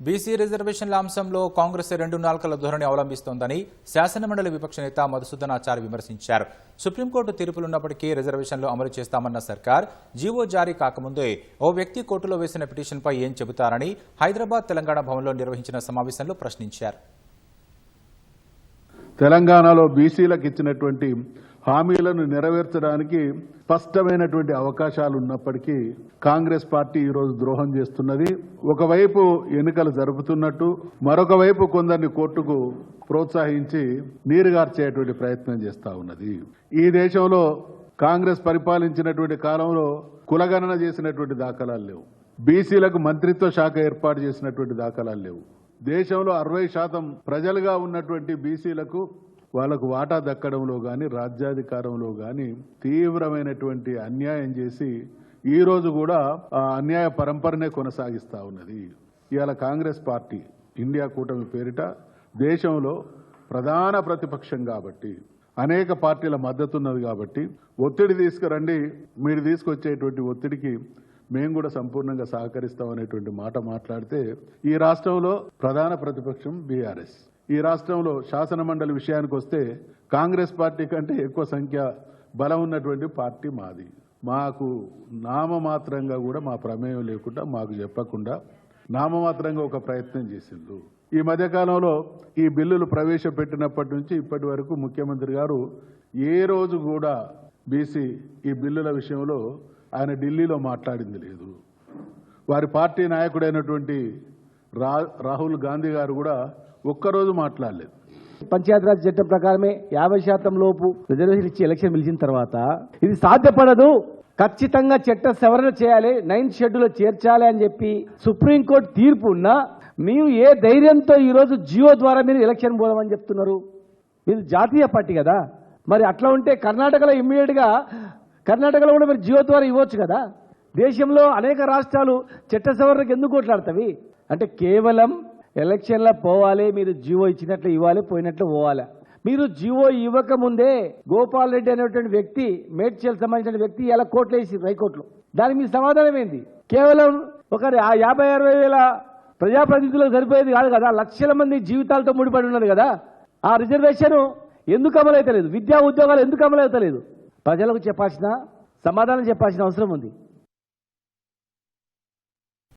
BC రిజర్వేషన్ల అంశంలో కాంగ్రెస్ రెండు నాల్కల ధోరణి అవలంబిస్తోందని శాసనమండలి విపక్ష నేత మధుసూదనాచారి విమర్శించారు. సుప్రీంకోర్టు తీర్పులున్నప్పటికీ రిజర్వేషన్లు అమలు చేస్తామన్న సర్కార్ జీవో జారీ కాకముందే ఓ వ్యక్తి కోర్టులో వేసిన పిటిషన్పై ఏం చెబుతారని హైదరాబాద్ తెలంగాణ భవన్లో నిర్వహించిన సమావేశంలో ప్రశ్నించారు. తెలంగాణలో బీసీలకు ఇచ్చినటువంటి హామీలను నెరవేర్చడానికి స్పష్టమైనటువంటి అవకాశాలు ఉన్నప్పటికీ కాంగ్రెస్ పార్టీ ఈరోజు ద్రోహం చేస్తున్నది. ఒకవైపు ఎన్నికలు జరుపుతున్నట్టు మరొక వైపు కొందరిని కోర్టుకు ప్రోత్సహించి నీరుగార్చేటువంటి ప్రయత్నం చేస్తా ఉన్నది. ఈ దేశంలో కాంగ్రెస్ పరిపాలించినటువంటి కాలంలో కులగణన చేసినటువంటి దాఖలాలు లేవు. బీసీలకు మంత్రిత్వ శాఖ ఏర్పాటు చేసినటువంటి దాఖలాలు లేవు. దేశంలో అరవై శాతం ప్రజలుగా ఉన్నటువంటి బీసీలకు వాళ్ళకు వాటా దక్కడంలో కానీ రాజ్యాధికారంలో కానీ తీవ్రమైనటువంటి అన్యాయం చేసి ఈ రోజు కూడా ఆ అన్యాయ పరంపరనే కొనసాగిస్తా ఉన్నది. ఇవాళ కాంగ్రెస్ పార్టీ ఇండియా కూటమి పేరిట దేశంలో ప్రధాన ప్రతిపక్షం కాబట్టి అనేక పార్టీల మద్దతు ఉన్నది కాబట్టి ఒత్తిడి తీసుకురండి మీరు తీసుకొచ్చేటువంటి ఒత్తిడికి మేము కూడా సంపూర్ణంగా సహకరిస్తాం అనేటువంటి మాట మాట్లాడితే ఈ రాష్ట్రంలో ప్రధాన ప్రతిపక్షం బీఆర్ఎస్. ఈ రాష్ట్రంలో శాసనమండలి విషయానికి వస్తే కాంగ్రెస్ పార్టీ కంటే ఎక్కువ సంఖ్య బలం ఉన్నటువంటి పార్టీ మాది. మాకు నామమాత్రంగా కూడా మా ప్రమేయం లేకుండా మాకు చెప్పకుండా నామమాత్రంగా ఒక ప్రయత్నం చేసిండ్రు. ఈ మధ్యకాలంలో ఈ బిల్లులు ప్రవేశపెట్టినప్పటి నుంచి ఇప్పటి వరకు ముఖ్యమంత్రి గారు ఏ రోజు కూడా బీసీ ఈ బిల్లుల విషయంలో ఆయన ఢిల్లీలో మాట్లాడింది లేదు. వారి పార్టీ నాయకుడైనటువంటి రా రాహుల్ గాంధీ గారు కూడా ఒక్కరోజు మాట్లాడలేదు. పంచాయతీరాజ్ చట్టం ప్రకారమే యాభై శాతం లోపు రిజర్వేషన్ ఇచ్చి ఎలక్షన్ పిలిచిన తర్వాత ఇది సాధ్యపడదు. ఖచ్చితంగా చట్ట సవరణ చేయాలి నైన్త్ షెడ్యూల్ చేర్చాలి అని చెప్పి సుప్రీంకోర్టు తీర్పు ఉన్నా మీరు ఏ ధైర్యంతో ఈరోజు జియో ద్వారా మీరు ఎలక్షన్ పోదామని చెప్తున్నారు? మీరు జాతీయ పార్టీ కదా. మరి అట్లా ఉంటే కర్ణాటకలో ఇమ్మీడియట్గా కర్ణాటకలో కూడా మీరు జియో ద్వారా ఇవ్వచ్చు కదా. దేశంలో అనేక రాష్ట్రాలు చట్ట సవరణకు ఎందుకు కొట్లాడతవి అంటే కేవలం ఎలక్షన్లో పోవాలి మీరు జీవో ఇచ్చినట్లు ఇవ్వాలి పోయినట్లు పోవాలి. మీరు జీవో ఇవ్వక ముందే గోపాల్ రెడ్డి అనేటువంటి వ్యక్తి మేడ్చల్ సంబంధించిన వ్యక్తి ఇలా కోట్లు వేసి హైకోర్టులో. దానికి మీ సమాధానం ఏంది? కేవలం ఒక యాభై అరవై వేల ప్రజాప్రతినిధులకు సరిపోయేది కాదు కదా లక్షల మంది జీవితాలతో ముడిపడి ఉన్నది కదా. ఆ రిజర్వేషన్ ఎందుకు అమలైతలేదు విద్యా ఉద్యోగాలు ఎందుకు అమలవుతలేదు? ప్రజలకు చెప్పాల్సిన సమాధానం చెప్పాల్సిన అవసరం ఉంది.